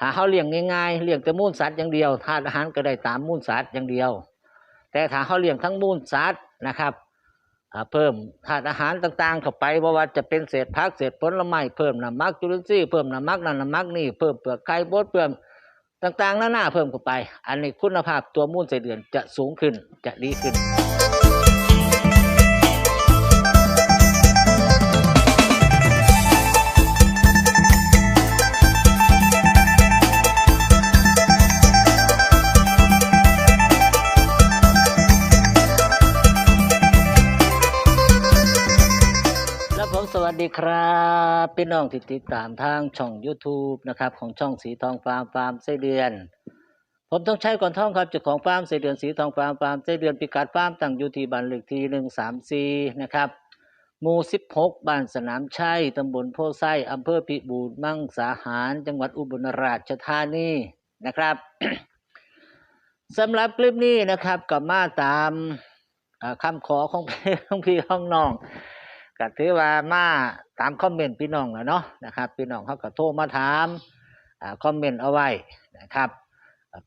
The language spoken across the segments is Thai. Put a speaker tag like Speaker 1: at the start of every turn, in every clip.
Speaker 1: ถ้าเขาเลี้ยงง่ายๆเลี้ยงแต่มูลสัตว์อย่างเดียวธาตุอาหารก็ได้ตามมูลสัตว์อย่างเดียว แต่ถ้าเขาเลี้ยงทั้งมูลสัตว์นะครับเพิ่มธาตุอาหารต่างๆเข้าไปเพราะว่าจะเป็นเศษผักเศษผลไม้เพิ่มน้ำมักจุลินทรีย์เพิ่มน้ำมักนั่นน้ำมักนี่เพิ่มเปลือกไข่บดเพิ่มต่างๆหน้านาเพิ่มเข้าไป อันนี้คุณภาพตัวมูลไส้เดือนจะสูงขึ้นจะดีขึ้น ดีครับพี่น้องที่ติดตามทางช่อง YouTube นะครับของช่องสีทองฟาร์มฟาร์มไส้เดือน ผมต้องใช้ก่อนท่องครับเจ้าของฟาร์มไส้เดือนสีทองฟาร์มฟาร์มไส้เดือนพิกัดฟาร์มตั้งอยู่ที่บ้านเลขที่หนึ่งสามสี่นะครับหมู่สิบหกบ้านสนามชัยตำบลโพไซอำเภอพิบูรมังสาหาร จังหวัดอุบลราชธานีนะครับสำหรับคลิปนี้นะครับกับมาตามคำขอของพี่ของพี่ของน้อง ก็ถือว่ามาตามคอมเมนต์พี่น้องแล้วเนาะนะครับพี่น้องเขาก็โทรมาถามอคอมเมนต์เอาไว้นะครับ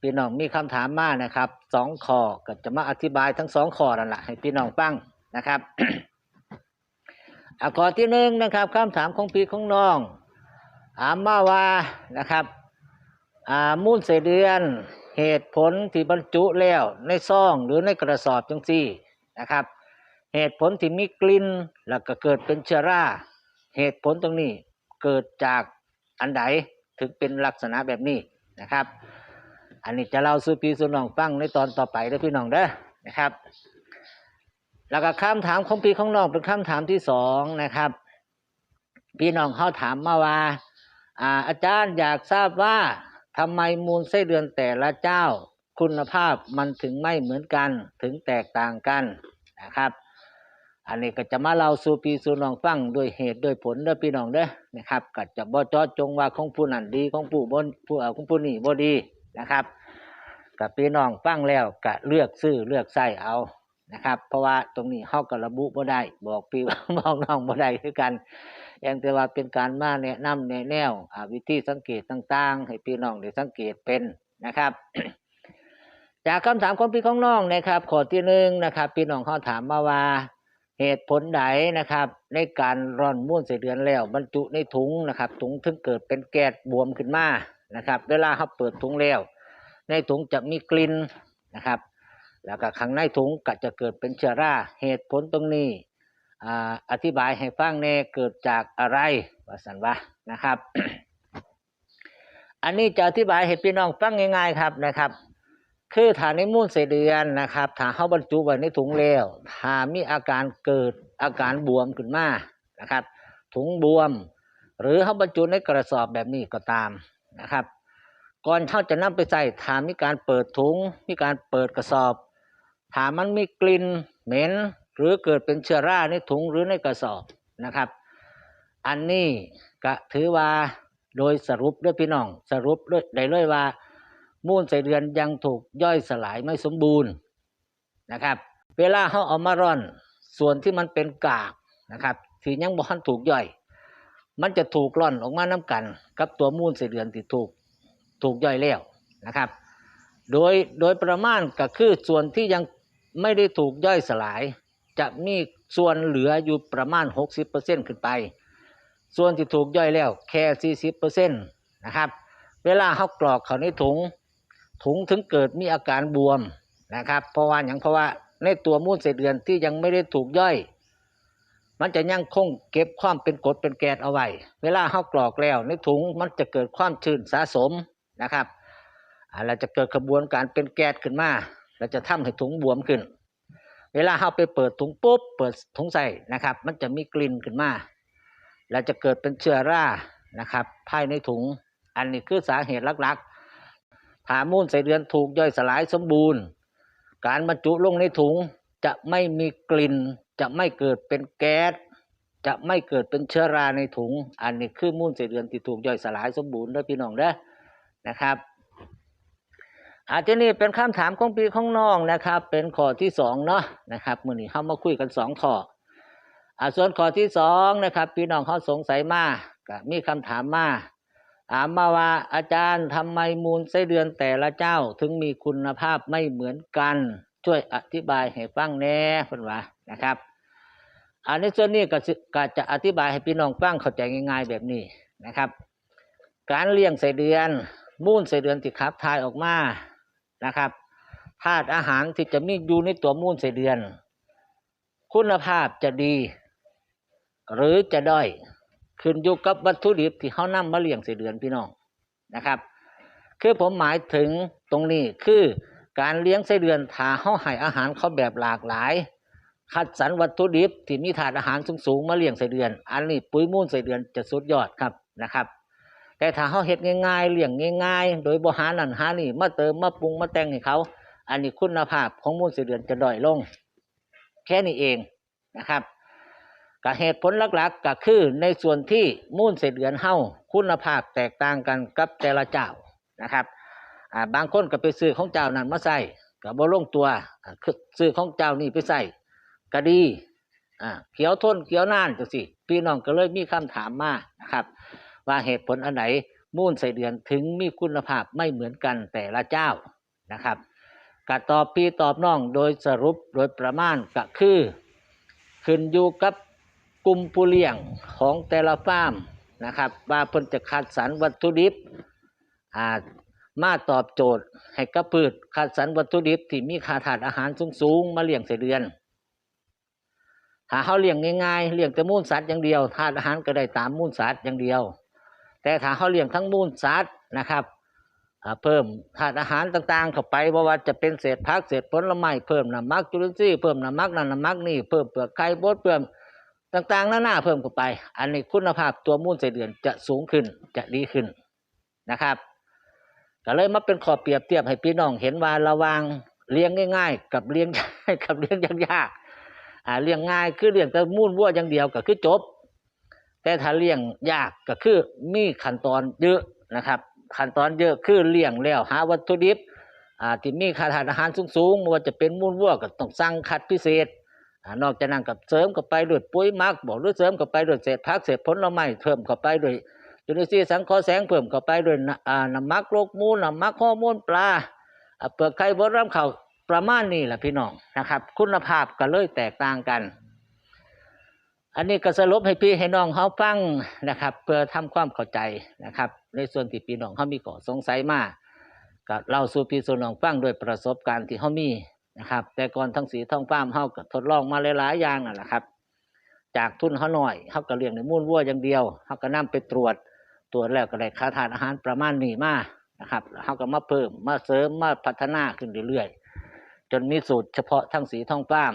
Speaker 1: พี่น้องมีคำถามมานะครับสองข้อก็จะมาอธิบายทั้งสองข้อนั่นแหละให้พี่น้องฟังนะครับอข้อที่หนึ่งนะครับคำถามของพี่ของน้องถามมาว่านะครับมูลเสเดือนเหตุผลที่บรรจุแล้วในซองหรือในกระสอบจังซี่นะครับ เหตุผลที่มีกลิ่นแล้วก็เกิดเป็นเชื้อรา เหตุผลตรงนี้เกิดจากอันใดถึงเป็นลักษณะแบบนี้นะครับ อันนี้จะเล่าสู่พี่สู่น้องฟังในตอนต่อไปด้อพี่น้องเด้อนะครับ แล้วก็คำถามของพี่ของน้องเป็นคำถามที่สองนะครับ พี่น้องเขาถามมาว่าอ่าอาจารย์อยากทราบว่าทำไมมูลไส้เดือนแต่ละเจ้า คุณภาพมันถึงไม่เหมือนกันถึงแตกต่างกันนะครับ อันนี้ก็จะมาเล่าสู่พี่สู่น้องฟังด้วยเหตุด้วยผลเด้อพี่น้องเด้อนะครับก็จะบ่เจาะจงว่าของผู้นั้นดีของผู้บ่ผู้เอ่อของผู้นี้บ่ดีนะครับกับพี่น้องฟังแล้วก็เลือกซื้อเลือกใส่เอานะครับ เพราะว่าตรงนี้เฮาก็ระบุบ่ได้ บอกพี่ บอกน้องบ่ได้คือกันอย่างแต่ว่าเป็นการมาแนะนำแนะแนวอ่าวิธีสังเกตต่างๆ ให้พี่น้องได้สังเกตเป็นนะครับ จากคำถามของพี่ของน้องนะครับข้อที่หนึ่งนะครับ พี่น้องเขาถามมาว่า เหตุผลใดนะครับ ในการร่อนม้วนใส่เดือนแล้ว บรรจุในถุงนะครับ ถุงถึงเกิดเป็นแก๊สบวมขึ้นมานะครับ เวลาเขาเปิดถุงแล้ว ในถุงจะมีกลิ่นนะครับ แล้วก็ข้างในถุงก็จะเกิดเป็นเชื้อราเหตุผลตรงนี้ออธิบายให้ฟังแน่เกิดจากอะไรว่าสันวะนะครับ อันนี้จะอธิบายให้พี่น้องฟังง่ายๆครับนะครับ คือถ้าในมูลไส้เดือนนะครับถ้าเขาบรรจุไว้ในถุงแล้วถ้ามีอาการเกิดอาการบวมขึ้นมานะครับ ถุงบวม หรือเขาบรรจุในกระสอบแบบนี้ก็ตามนะครับ ก่อนเขาจะนำไปใส่ถ้ามีการเปิดถุง มีการเปิดกระสอบถ้ามันมีกลิ่นเหม็นหรือเกิดเป็นเชื้อราในถุงหรือในกระสอบนะครับ อันนี้ก็ถือว่าโดยสรุปด้วยพี่น้องสรุปด้วยได้เลยว่า มูลไส้เดือนยังถูกย่อยสลายไม่สมบูรณ์นะครับ เวลาเขาเอามาร่อน ส่วนที่มันเป็นกากนะครับที่ยังบ่ทันถูกย่อย มันจะถูกร่อนออกมาน้กัน กับตัวมูลไส้เดือนที่ถูกถูกย่อยแล้วนะครับ โดยโดยประมาณก็คือส่วนที่ยังไม่ได้ถูกย่อยสลาย จะมีส่วนเหลืออยู่ประมาณ 60%ขึ้นไป ส่วนที่ถูกย่อยแล้วแค่ 40%นะครับ เวลาเขากรอกเขาในถุง ถุงถึงเกิดมีอาการบวมนะครับ เพราะว่าอย่างเพราะว่าในตัวมูลเศษเดือนที่ยังไม่ได้ถูกย่อย มันจะยังคงเก็บความเป็นกรดเป็นแก๊สเอาไว้เวลาเขากรอกแล้ว ในถุงมันจะเกิดความชื้นสะสมนะครับอ่าเราจะเกิดกระบวนการเป็นแก๊สขึ้นมาเราจะทำให้ถุงบวมขึ้น เวลาเขาไปเปิดถุงปุ๊บเปิดถุงใส่นะครับ มันจะมีกลิ่นขึ้นมาแล้วจะเกิดเป็นเชื้อรานะครับ ภายในถุง อันนี้คือสาเหตุหลักๆ ถามูลไส้เดือนถูกย่อยสลายสมบูรณ์ การบรรจุลงในถุงจะไม่มีกลิ่น จะไม่เกิดเป็นแก๊สจะไม่เกิดเป็นเชื้อราในถุง อันนี้คือมูลไส้เดือนที่ถูกย่อยสลายสมบูรณ์ด้อพี่น้องเด้อนะครับ อาจจะนี่เป็นคำถามของพี่ของน้องนะครับ เป็นข้อที่สองเนาะนะครับมื่อนี้เข้ามาคุยกันสองข้ออ่าส่วนข้อที่สองนะครับ พี่น้องเขาสงสัยมากมีคำถามมา ถามมาว่าอาจารย์ทำไมมูลไส้เดือนแต่ละเจ้าถึงมีคุณภาพไม่เหมือนกัน ช่วยอธิบายให้ฟังแน่เพิ่นว่านะครับ อันนี้ส่วนนี้ก็ก็จะอธิบายให้พี่น้องฟังเข้าใจง่ายๆแบบนี้นะครับ การเลี้ยงไส้เดือน มูลไส้เดือนที่ขับถ่ายออกมานะครับธาตุอาหารที่จะมีอยู่ในตัวมูลไส้เดือน คุณภาพจะดี หรือจะด้อย ขึ้นอยู่กับวัตถุดิบที่เขานำมาเลี้ยงไสเดือนพี่น้องนะครับ คือผมหมายถึงตรงนี้คือการเลี้ยงไส้เดือนถ้าเขาให้อาหารเขาแบบหลากหลาย คัดสรรวัตถุดิบที่มีถาดอาหารสูงๆมาเลี้ยงไส้เดือน อันนี้ปุ๋ยมูลไส้เดือนจะสุดยอดครับนะครับ แต่ถ้าเขาเฮ็ดง่ายๆเลี้ยงง่ายๆ โดยบ่หานั่นหานี่มาเติมมาปรุงมาแต่งให้เขา อันนี้คุณภาพของมูลไส้เดือนจะด้อยลง แค่นี้เองนะครับ ก็เหตุผลหลักๆก็คือในส่วนที่มูลไส้เดือนเฮาคุณภาพแตกต่างกันกับแต่ละเจ้านะครับบางคนก็ไปซื้อของเจ้านั้นมาใส่ก็บ่ลงตัวคือซื้อของเจ้านี่ไปใส่ก็ดีเขียวทนเขียวนานจังสิพี่น้องก็เลยมีคำถามมานะครับ ว่าเหตุผลอันไหนมูลไส้เดือนถึงมีคุณภาพไม่เหมือนกันแต่ละเจ้านะครับก็ตอบพี่ตอบน้องโดยสรุปโดยประมาณก็คือ ขึ้นอยู่กับ กลุ่มผู้เลี้ยงของแต่ละฟาร์มนะครับ ว่าเพิ่นจะคัดสรรวัตถุดิบอามาตอบโจทย์ให้กับพืชคัดสรรวัตถุดิบที่มีค่าถาดอาหารสูงๆมาเลี้ยงไส้เดือนถ้าเขาเลี้ยงง่ายๆเลี้ยงแต่มูลสัตว์อย่างเดียวธาตุอาหารก็ได้ตามมูลสัตว์อย่างเดียว แต่ถ้าเขาเลี้ยงทั้งมูลสัตว์นะครับเพิ่มธาตุอาหารต่างๆ เข้าไปเพราะว่าจะเป็นเศษผักเศษผลไม้เพิ่มน้ำมักจุลินทรีย์เพิ่มน้ำมักนั่นน้ำมักนี่เพิ่มเปลือกไข่บดเพิ่ม ต่างๆหน้าๆเพิ่มเข้าไป อันนี้คุณภาพตัวมูลไส้เดือนจะสูงขึ้นจะดีขึ้นนะครับก็เลยมาเป็นขอเปรียบเทียบให้พี่น้องเห็นว่าระวางเลี้ยงง่าย ๆ กับเลี้ยงกับเลี้ยงยากๆอ่าเลี้ยงง่ายคือเลี้ยงแต่มูลวัวอย่างเดียวก็คือจบ แต่ถ้าเลี้ยงยากก็คือมีขั้นตอนเยอะนะครับ ขั้นตอนเยอะคือเลี้ยงแล้วหาวัตถุดิบอ่าที่มีค่าทานอาหารสูงๆไม่ว่าจะเป็นมูลวัวก็ต้องสั่งคัดพิเศษ นอกจากนั้นก็เสริมเข้าไปด้วยปุ๋ยมักบอกหรือเสริมเข้าไปด้วยเศษผักเศษผลไม้เพิ่มเข้าไปด้วยจุลินทรีย์สังเคราะห์แสงเพิ่มเข้าไปด้วยน้ำอ่าน้ำมักโลกมูลน้ำมักฮอร์โมนปลาเปลือกไข่บดรำเข่าประมาณนี้แหละพี่น้องนะครับ คุณภาพก็เลยแตกต่างกัน อันนี้ก็สรุปให้พี่ให้น้องเขาฟังนะครับ เพื่อทำความเข้าใจนะครับ ในส่วนที่พี่น้องเขามีข้อสงสัยมาก็เล่าสู่พี่สู่น้องฟังด้วยประสบการณ์ที่เขามี นะครับ แต่ก่อนทั้งสีท้องฟ้ามเขาก็ทดลองมาหลายๆอย่างนั่นแหละครับ จากทุนเขาหน่อยเขาก็เลี้ยงในมูลวัวอย่างเดียวเขาก็นํไปตรวจตรวจแล้วก็ได้ค่าทานอาหารประมาณนี้มานะครับเขาก็มาเพิ่มมาเสริมมาพัฒนาขึ้นเรื่อยๆจนมีสูตรเฉพาะทั้งสีท้องฟ้าม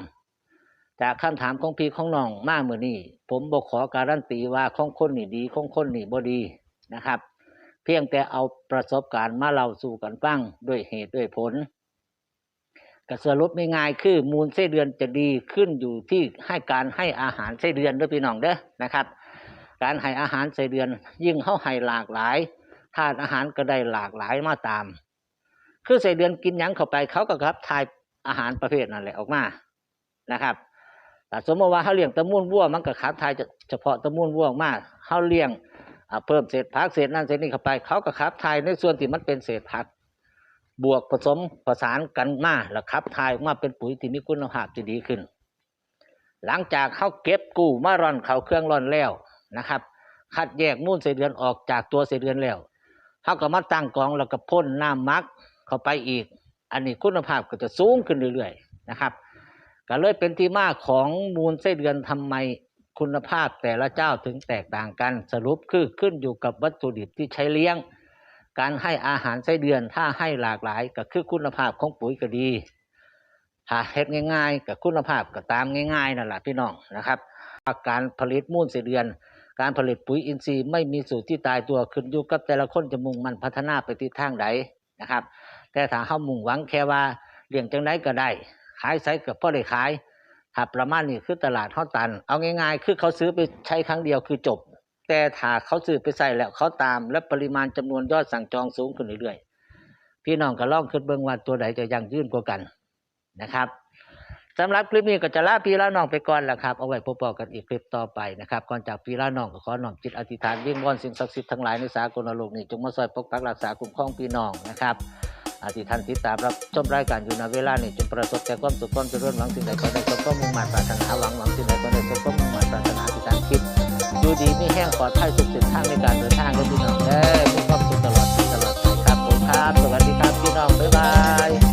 Speaker 1: จากคำถามของพี่ของน้องมากเมื่อนี้ผมบอกขอการันตีว่าของคนนี่ดีของคนนี่บ่ดีนะครับ เพียงแต่เอาประสบการณ์มาเล่าสู่กันฟังด้วยเหตุด้วยผล ก็สรุปง่ายๆคือมูลไส้เดือนจะดีขึ้นอยู่ที่ให้การให้อาหารไส้เดือนด้วยพี่น้องเด้อนะครับ การให้อาหารไส้เดือน ยิ่งเขาให้หลากหลายธาตุอาหารก็ได้หลากหลายมาตาม คือไส้เดือนกินยังเข้าไปเขาก็ครับทายอาหารประเภทนั่นแหละออกมานะครับแต่สมมติว่าเขาเลี้ยงตะมูลวัวมันก็ขับทายเฉพาะตะมูลวัวออกมาเขาเลี้ยงเพิ่มเศษผักเศษนั่นเศษนี่เข้าไป เขาก็ขับทายในส่วนที่มันเป็นเศษผัก บวกผสมผสานกันมาแล้วขับทายออกมาเป็นปุ๋ยที่มีคุณภาพที่ดีขึ้น หลังจากเขาเก็บกู้มาร่อนเขาเครื่องร่อนแล้วนะครับ คัดแยกมูลเศษเดือนออกจากตัวเศษเดือนแล้วเขาก็มาตั้งกองแล้วก็พ่นน้ำมักเข้าไปอีก อันนี้คุณภาพก็จะสูงขึ้นเรื่อยๆนะครับก็เลยเป็นที่มาของมูลไส้เดือนทำไมคุณภาพแต่ละเจ้าถึงแตกต่างกันสรุปคือขึ้นอยู่กับวัตถุดิบที่ใช้เลี้ยง การให้อาหารไส้เดือนถ้าให้หลากหลายก็คือคุณภาพของปุ๋ยก็ดีถ้าเฮ็ดง่ายๆกับคุณภาพก็ตามง่ายๆนั่นแหละพี่น้องนะครับการผลิตมูลไส้เดือน การผลิตปุ๋ยอินทรีย์ไม่มีสูตรที่ตายตัวขึ้นอยู่กับแต่ละคนจะมุ่งมันพัฒนาไปทิศทางใดนะครับ แต่ถ้าเขามุ่งหวังแค่ว่าเลี้ยงจังไดก็ได้ ขายไสกับพ่อได้ขายถ้าประมาณนี้คือตลาดเขาตัน เอาง่ายๆ คือเขาซื้อไปใช้ครั้งเดียวคือจบ แต่ถ้าเขาซื้อไปใส่แล้วเขาตามและปริมาณจำนวนยอดสั่งจองสูงขึ้นเรื่อยๆ พี่น้องก็ล่องคิดเบิ่งว่าตัวใดจะยังยืนกว่ากันนะครับสำหรับคลิปนี้ก็จะลาพี่ลาน้องไปก่อนแหละครับ เอาไว้พบกันอีกคลิปต่อไปนะครับ ก่อนจากพี่ลาน้องก็ขอน้อมจิตอธิษฐานวิ่งวอนสิ่งศักดิ์สิทธิ์ทั้งหลายในสากลโลกนี้จงมาช่วยปกปักรักษาคุ้มครองพี่น้องนะครับอาทิท่านติดตามรับชมรายการอยู่ในเวลานี้จงประสบแต่ความสุขความเจริญหวังสิ่งใดก็ได้สมความมุ่งมั่นปรารถนาหวังหวังสิ่งใดก็ได้สมความมุ่งมั่นปรารถนาที่การคิด ดูดีไม่แห้งปลอดภัยสุดเส้นทางในการเดินทางกัยพี่น้องเด้อมีความสุขตลอดปีตลอดไปครับผมครับ สวัสดีครับพี่น้องบ๊ายบาย